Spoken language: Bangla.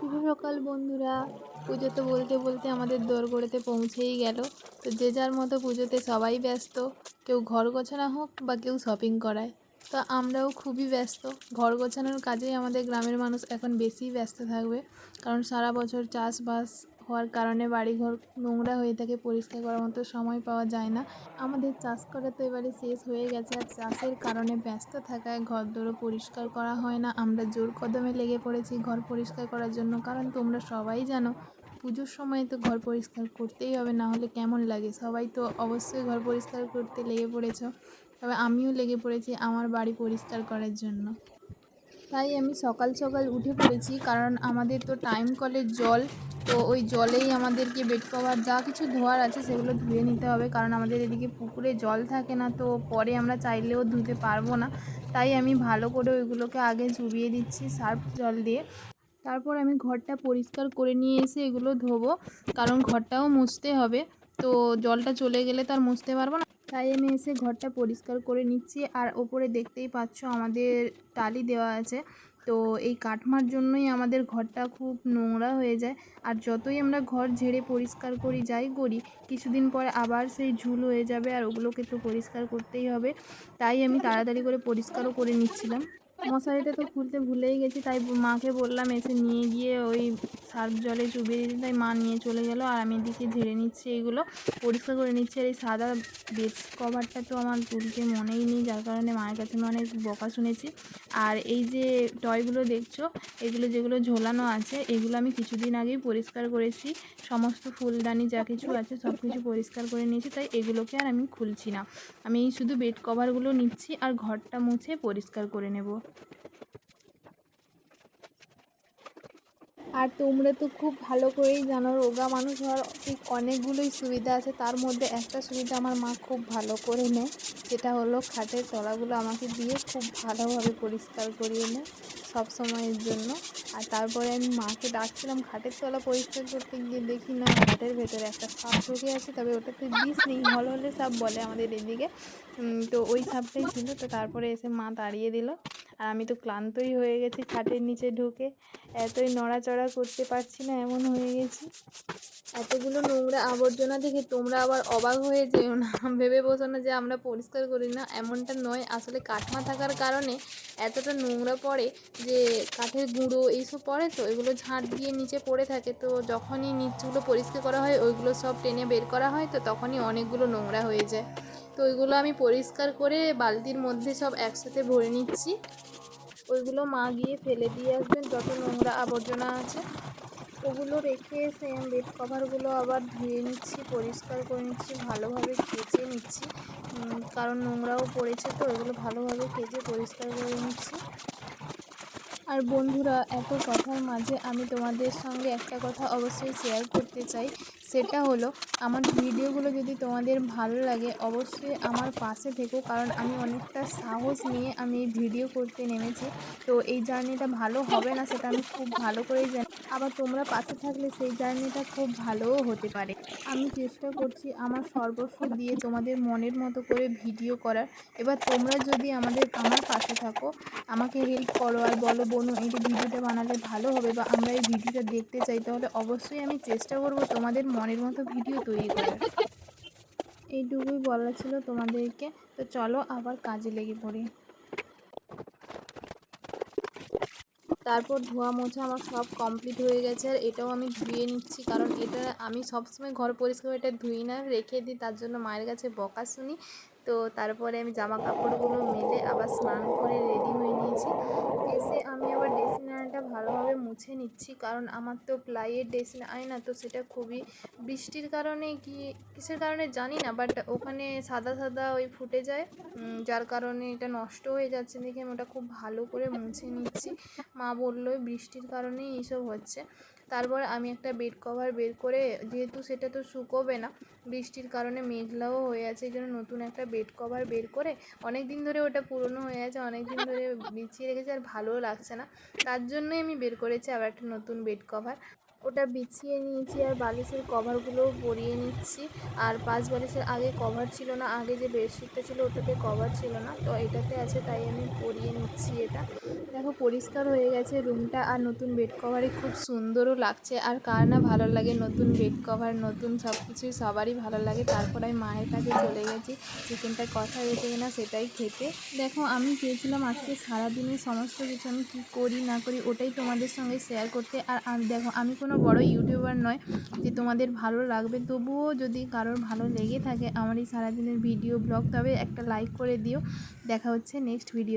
শুভ সকাল বন্ধুরা। পুজো তো বলতে বলতে আমাদের দোরগোড়াতে পৌঁছেই গেল। তো যে যার মতো পুজোতে সবাই ব্যস্ত, কেউ ঘর গোছানো হোক বা কেউ শপিং করায়। তো আমরাও খুবই ব্যস্ত। ঘর গোছানোর কাজেই আমাদের গ্রামের মানুষ এখন বেশি ব্যস্ত থাকবে। কারণ সারা বছর চাষবাস হওয়ার কারণে বাড়িঘর নোংরা হয়ে থাকে, পরিষ্কার করার মতো সময় পাওয়া যায় না। আমাদের চাষ করা তো এবারে শেষ হয়ে গেছে, আর চাষের কারণে ব্যস্ত থাকায় ঘর দোরও পরিষ্কার করা হয় না। আমরা জোর কদমে লেগে পড়েছি ঘর পরিষ্কার করার জন্য, কারণ তোমরা সবাই জানো, পুজোর সময় তো ঘর পরিষ্কার করতেই হবে, না হলে কেমন লাগে? সবাই তো অবশ্যই ঘর পরিষ্কার করতে লেগে পড়েছ। তবে আমিও লেগে পড়েছি আমার বাড়ি পরিষ্কার করার জন্য। তাই আমি সকাল সকাল উঠে পড়েছি, কারণ আমাদের তো টাইম কলের জল, তো ওই জলেই আমাদেরকে বেড কভার যা কিছু ধোয়ার আছে সেগুলো ধুয়ে নিতে হবে, কারণ আমাদের এদিকে পুকুরে জল থাকে না, তো পরে আমরা চাইলেও ধুতে পারব না। তাই আমি ভালো করে ওইগুলোকে আগে চুবিয়ে দিচ্ছি, সার্ফ জল দিয়ে। তারপর আমি ঘরটা পরিষ্কার করে নিয়ে এসে এগুলো ধোবো, কারণ ঘরটাও মুছতে হবে, তো জলটা চলে গেলে তো আর মুছতে পারব না। তাই আমি এসে ঘরটা পরিষ্কার করে নিচ্ছি। আর ওপরে দেখতেই পাচ্ছ আমাদের টালি দেওয়া আছে। তো এই কাঠমার জন্যই আমাদের ঘরটা খুব নোংরা হয়ে যায়। আর যতই আমরা ঘর ঝেড়ে পরিষ্কার করি, যাই করি, কিছুদিন পরে আবার সেই ঝুল হয়ে যাবে আর ওগুলোকে তো পরিষ্কার করতেই হবে। তাই আমি তাড়াতাড়ি করে পরিষ্কারও করে নিচ্ছিলাম। মশারিটা তো খুলতে ভুলেই গেছি, তাই মাকে বললাম এসে নিয়ে গিয়ে ওই সার্ফ জলে চুবিয়ে দিতে, তাই মা নিয়ে চলে গেল আর আমি এদিকে ঝেড়ে নিচ্ছি এইগুলো পরিষ্কার করে নিচ্ছি আর এই সাদা বেড কভারটা তো আমার তুলতে মনেই নেই, যার কারণে মায়ের কাছে আমি অনেক বকা শুনেছি। আর এই যে টয়গুলো দেখছ, এগুলো যেগুলো ঝোলানো আছে, এগুলো আমি কিছুদিন আগেই পরিষ্কার করেছি, সমস্ত ফুলদানি যা কিছু আছে সব কিছু পরিষ্কার করে নিয়েছি, তাই এগুলোকে আর আমি খুলছি না। আমি শুধু বেড কভারগুলো নিচ্ছি আর ঘরটা মুছে পরিষ্কার করে নেব। আর তোমরা তো খুব ভালো করেই জানো, রোগা মানুষ হওয়ার ঠিক অনেকগুলোই সুবিধা আছে। তার মধ্যে একটা সুবিধা আমার মা খুব ভালো করে নেয়, সেটা হলো খাটের তলাগুলো আমাকে দিয়ে খুব ভালোভাবে পরিষ্কার করিয়ে নেয় সব সময়ের জন্য। আর তারপরে আমি মাকে ডাকছিলাম, খাটের তলা পরিষ্কার করতে গিয়ে দেখি না, খাটের ভেতরে একটা সাপ ঢুকে আছে। তবে ওটাতে বিষ নেই হল হলে সাপ বলে আমাদের এদিকে। তো ওই সাপটাই ছিল। তো তারপরে এসে মা তাড়িয়ে দিল। আর আমি তো ক্লান্তই হয়ে গেছি খাটের নিচে ঢুকে। এতই নড়াচড়া করতে পারছি না, এমন হয়ে গেছি। এতগুলো নোংরা আবর্জনা দেখে তোমরা আবার অবাক হয়ে যেও না। ভেবে বসো না যে আমরা পরিষ্কার করি না, এমনটা নয়। আসলে কাঠমা থাকার কারণে এতটা নোংরা পড়ে যে কাঠের গুঁড়ো এইসব পড়ে তো, এগুলো ঝাঁট দিয়ে নিচে পড়ে থাকে তো, যখনই নিচগুলো পরিষ্কার করা হয়, ওইগুলো সব টেনে বের করা হয় তো, তখনই অনেকগুলো নোংরা হয়ে যায়। তো ওইগুলো আমি পরিষ্কার করে বালতির মধ্যে সব একসাথে ভরে নিচ্ছি। ওইগুলো মা গিয়ে ফেলে দিয়ে আসবেন, যত নোংরা আবর্জনা আছে। ওগুলো রেখে এসে আমি বেড কভারগুলো আবার ধুয়ে নিচ্ছি, পরিষ্কার করে নিচ্ছি, ভালোভাবে কেচে নিচ্ছি। কারণ নোংরাও পড়েছে তো ওগুলো ভালোভাবে কেচে পরিষ্কার করে নিচ্ছি। আর বন্ধুরা, এত কথার মাঝে আমি তোমাদের সঙ্গে একটা কথা অবশ্যই শেয়ার করতে চাই। সেটা হলো, আমার ভিডিওগুলো যদি তোমাদের ভালো লাগে, অবশ্যই আমার পাশে থেকো, কারণ আমি অনেকটা সাহস নিয়ে আমি ভিডিও করতে নেমেছি। তো এই জার্নিটা ভালো হবে না সেটা আমি খুব ভালো করেই জানি। আবার তোমরা পাশে থাকলে সেই জার্নিটা খুব ভালোও হতে পারে। আমি চেষ্টা করছি আমার সর্বস্ব দিয়ে তোমাদের মনের মতো করে ভিডিও করার। এবার তোমরা যদি আমাদের, আমার পাশে থাকো, আমাকে হেল্প করো আর বলো, বনু, এই ভিডিওটা বানালে ভালো হবে বা আমরা এই ভিডিওটা দেখতে চাই, তাহলে অবশ্যই আমি চেষ্টা করব তোমাদের মনের মতো ভিডিও তৈরি করার এইটুকুই বলা ছিল তোমাদেরকে। তো চলো আবার কাজে লেগে পড়ি। তারপর ধোয়া মোছা আমার সব কমপ্লিট হয়ে গেছে। আর এটাও আমি ধুয়ে নিচ্ছি, কারণ এটা আমি সবসময় ঘর পরিষ্কার এটা ধুই না, রেখে দিই, তার জন্য মায়ের কাছে বকা শুনি। তো তারপরে আমি জামা কাপড়গুলো মেলে আবার স্নান করে রেডি হয়ে নিয়েছি। এসে আমি আবার ড্রেসিং আয়নাটা ভালোভাবে মুছে নিচ্ছি, কারণ আমার তো প্লাইয়ের ড্রেসিং আয়না, তো সেটা খুবই বৃষ্টির কারণে কি, কিসের কারণে জানি না বাট ওখানে সাদা সাদা ওই ফুটে যায় যার কারণে এটা নষ্ট হয়ে যাচ্ছে দেখে আমি ওটা খুব ভালো করে মুছে নিচ্ছি। মা বলল বৃষ্টির কারণেই এইসব হচ্ছে। তারপর আমি একটা বেড কভার বের করে, যেহেতু সেটা তো শুকোবে না, বৃষ্টির কারণে মেঘলাও হয়ে আছে, এই জন্য নতুন একটা বেড কভার বের করে অনেক দিন ধরে ওটা পুরনো হয়ে আছে অনেক দিন ধরে বিছিয়ে রেখেছে আর ভালোও লাগছে না। তার জন্যই আমি বের করেছি আবার একটা নতুন বেড কভার ওটা বিছিয়ে নিয়েছি আর বালিশের কভারগুলোও পরিয়ে নিচ্ছি। আর পাঁচ বালিশের আগে কভার ছিল না, আগে যে বেডশিটটা ছিল ওটাতে কভার ছিল না, তো এটাতে আছে তাই আমি পরিয়ে নিচ্ছি এটা। দেখো পরিষ্কার হয়ে গেছে রুমটা আর নতুন বেড কভারে খুব সুন্দরও লাগছে। আর কার না ভালো লাগে নতুন বেড কভার, নতুন সব কিছুই সবারই ভালো লাগে। তারপর আমি মায়ের কাছে চলে গেছি। চিকেনটা কথা হয়েছে কিনা সেটাই খেতে। দেখো আমি চেয়েছিলাম আজকে সারাদিনে সমস্ত কিছু, আমি কী করি না করি ওটাই তোমাদের সঙ্গে শেয়ার করতে। আর দেখো আমি কোনো বড় ইউটিউবার নয় যে তোমাদের ভালো লাগবে। তবুও যদি কারোর ভালো লেগে থাকে আমার এই সারাদিনের ভিডিও ব্লগ, তবে একটা লাইক করে দিও। দেখা হচ্ছে নেক্সট ভিডিও